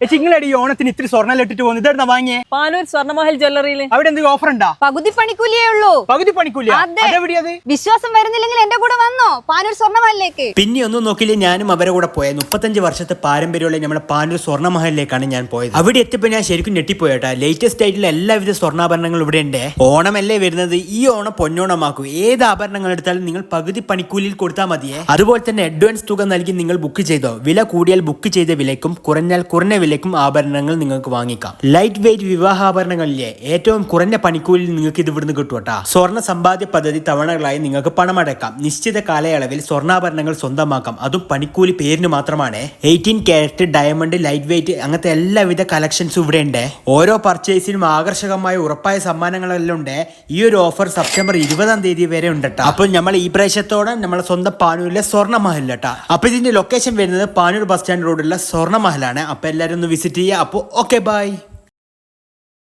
ചേച്ചി നിങ്ങളടി ഓണത്തിന് ഇത്തിരി സ്വർണം ഇട്ടിട്ട് പോകുന്നത് ഇതെടുന്നാ വാങ്ങിയേ? പാനൂർ സ്വർണമഹൽ ജ്വല്ലറിയിൽ അവിടെ എന്തെങ്കിലും ഓഫർ ഉണ്ടാ? പകുതി പണിക്കൂലിയേ ഉള്ളൂ. പകുതി പണിക്കൂലിയ? അതെ. അതെവിടെയത് വിശ്വാസം വരുന്നില്ലെങ്കിൽ എന്റെ കൂടെ വന്നോ. പാനൂർ സ്വർണമഹലിലേക്ക്. പിന്നെ ഒന്നും നോക്കില്ല ഞാനും അവരെ കൂടെ പോയത് മുപ്പത്തഞ്ച് വർഷത്തെ പാരമ്പര്യമുള്ള നമ്മുടെ പാനൂർ സ്വർണമഹലിലേക്കാണ് ഞാൻ പോയത്. അവിടെ എത്തിയപ്പോൾ ഞാൻ ശരിക്കും ഞെട്ടിപ്പോയട്ടാ ലേറ്റസ്റ്റ് ആയിട്ടുള്ള എല്ലാവിധ സ്വർണാഭരണങ്ങളും ഇവിടെ ഉണ്ട്. ഓണമല്ലേ വരുന്നത്? ഈ ഓണം പൊന്നോണമാക്കും. ഏത് ആഭരണങ്ങൾ എടുത്താലും നിങ്ങൾ പകുതി പണിക്കൂലിയിൽ കൊടുത്താൽ മതിയെ. അതുപോലെ തന്നെ അഡ്വാൻസ് തുക നൽകി നിങ്ങൾ ബുക്ക് ചെയ്തോ? വില കൂടിയാൽ ബുക്ക് ചെയ്ത വിലയ്ക്കും കുറഞ്ഞാൽ കുറഞ്ഞ വിലയ്ക്കും ആഭരണങ്ങൾ നിങ്ങൾക്ക് വാങ്ങിക്കാം. ലൈറ്റ് വെയിറ്റ് വിവാഹാഭരണങ്ങളിലെ ഏറ്റവും കുറഞ്ഞ പണിക്കൂലിൽ നിങ്ങൾക്ക് ഇത് ഇവിടുന്ന് കിട്ടുവട്ടാ കേട്ടാ. സ്വർണ സമ്പാദ്യ പദ്ധതി തവണകളായി നിങ്ങൾക്ക് പണമടക്കാം. നിശ്ചിത കാലയളവിൽ സ്വർണാഭരണങ്ങൾ സ്വന്തമാക്കാം. അതും പണിക്കൂലി പേരിന് മാത്രമാണ്. Eighteen carat diamond light weight അങ്ങനത്തെ എല്ലാവിധ കളക്ഷൻസും ഇവിടെ ഉണ്ട്. ഓരോ പർച്ചേസിനും ആകർഷകമായ ഉറപ്പായ സമ്മാനങ്ങളെല്ലാം ഉണ്ട്. ഈ ഒരു ഓഫർ സെപ്റ്റംബർ ഇരുപതാം തീയതി വരെ ഉണ്ട്. അപ്പോൾ നമ്മൾ ഈ പ്രാവശ്യത്തോടെ നമ്മളെ സ്വന്തം പാനൂരിലെ സ്വർണ കേട്ടോ. അപ്പൊ ഇതിന്റെ ലൊക്കേഷൻ വരുന്നത് പാനൂർ ബസ് സ്റ്റാൻഡ് റോഡിലുള്ള സ്വർണ മഹലാണ്. അപ്പൊ എല്ലാവരും ഒന്ന് വിസിറ്റ് ചെയ്യുക. അപ്പോൾ ഓക്കെ ബൈ